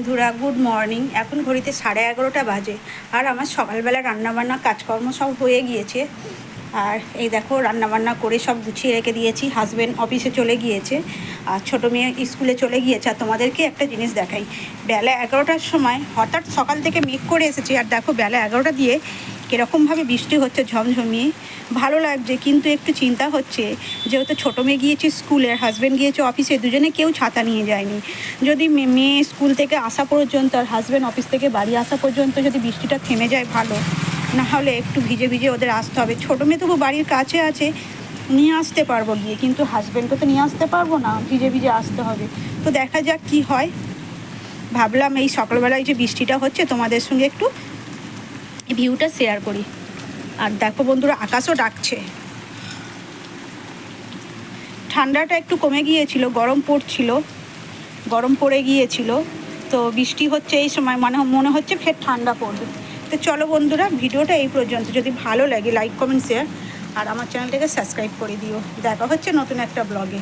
বন্ধুরা good morning এখন ঘড়িতে সাড়ে এগারোটা বাজে আর আমার সকালবেলা রান্নাবান্না কাজকর্ম সব হয়ে গিয়েছে। আর এই দেখো, রান্নাবান্না করে সব গুছিয়ে রেখে দিয়েছি। হাজব্যান্ড অফিসে চলে গিয়েছে আর ছোটো মেয়ে স্কুলে চলে গিয়েছে। আর তোমাদেরকে একটা জিনিস দেখাই। বেলা এগারোটার সময় হঠাৎ সকাল থেকে মেঘ করে এসেছি। আর দেখো, বেলা এগারোটা দিয়ে কীরকমভাবে বৃষ্টি হচ্ছে ঝমঝমিয়ে, ভালো লাগছে, কিন্তু একটু চিন্তা হচ্ছে যেহেতু ছোটো মেয়ে গিয়েছে স্কুলে, আর হাজব্যান্ড গিয়েছে অফিসে দুজনে কেউ ছাতা নিয়ে যায়নি। যদি মেয়ে স্কুল থেকে আসা পর্যন্ত আর হাজব্যান্ড অফিস থেকে বাড়ি আসা পর্যন্ত যদি বৃষ্টিটা থেমে যায় ভালো, না হলে একটু ভিজে ভিজে ওদের আসতে হবে। ছোটো মেয়ে তবু বাড়ির কাছে আছে, নিয়ে আসতে পারব গিয়ে, কিন্তু হাজব্যান্ডকে তো নিয়ে আসতে পারব না, ভিজে ভিজে আসতে হবে। তো দেখা যাক কি হয়। ভাবলাম এই সকালবেলায় যে বৃষ্টিটা হচ্ছে, তোমাদের সঙ্গে একটু ভিউটা শেয়ার করি। আর দেখো বন্ধুরা, আকাশও ডাকছে। ঠান্ডাটা একটু কমে গিয়েছিল, গরম পড়ছিল, গরম পড়ে গিয়েছিল। তো বৃষ্টি হচ্ছে এই সময় মানে মনে হচ্ছে ফের ঠান্ডা পড়বে। তো চলো বন্ধুরা, ভিডিওটা এই পর্যন্ত। যদি ভালো লাগে লাইক কমেন্ট শেয়ার আর আমার চ্যানেলটাকে সাবস্ক্রাইব করে দিও। দেখা হচ্ছে নতুন একটা ব্লগে